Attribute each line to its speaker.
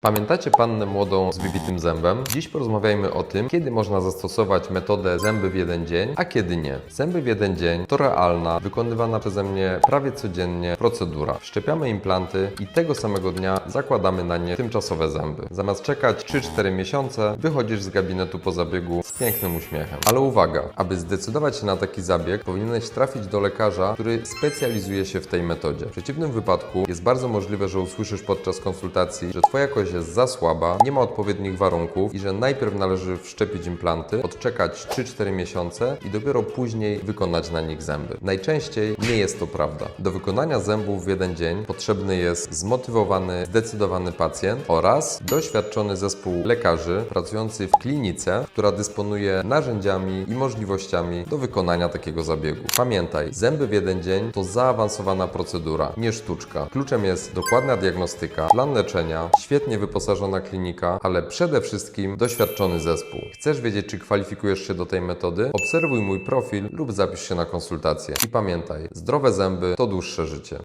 Speaker 1: Pamiętacie pannę młodą z wybitym zębem? Dziś porozmawiajmy o tym, kiedy można zastosować metodę zęby w jeden dzień, a kiedy nie. Zęby w jeden dzień to realna, wykonywana przeze mnie prawie codziennie procedura. Wszczepiamy implanty i tego samego dnia zakładamy na nie tymczasowe zęby. Zamiast czekać 3-4 miesiące, wychodzisz z gabinetu po zabiegu z pięknym uśmiechem. Ale uwaga, aby zdecydować się na taki zabieg, powinieneś trafić do lekarza, który specjalizuje się w tej metodzie. W przeciwnym wypadku jest bardzo możliwe, że usłyszysz podczas konsultacji, że Twoja jest za słaba, nie ma odpowiednich warunków i że najpierw należy wszczepić implanty, odczekać 3-4 miesiące i dopiero później wykonać na nich zęby. Najczęściej nie jest to prawda. Do wykonania zębów w jeden dzień potrzebny jest zmotywowany, zdecydowany pacjent oraz doświadczony zespół lekarzy pracujący w klinice, która dysponuje narzędziami i możliwościami do wykonania takiego zabiegu. Pamiętaj, zęby w jeden dzień to zaawansowana procedura, nie sztuczka. Kluczem jest dokładna diagnostyka, plan leczenia, wyposażona klinika, ale przede wszystkim doświadczony zespół. Chcesz wiedzieć, czy kwalifikujesz się do tej metody? Obserwuj mój profil lub zapisz się na konsultację. I pamiętaj, zdrowe zęby to dłuższe życie.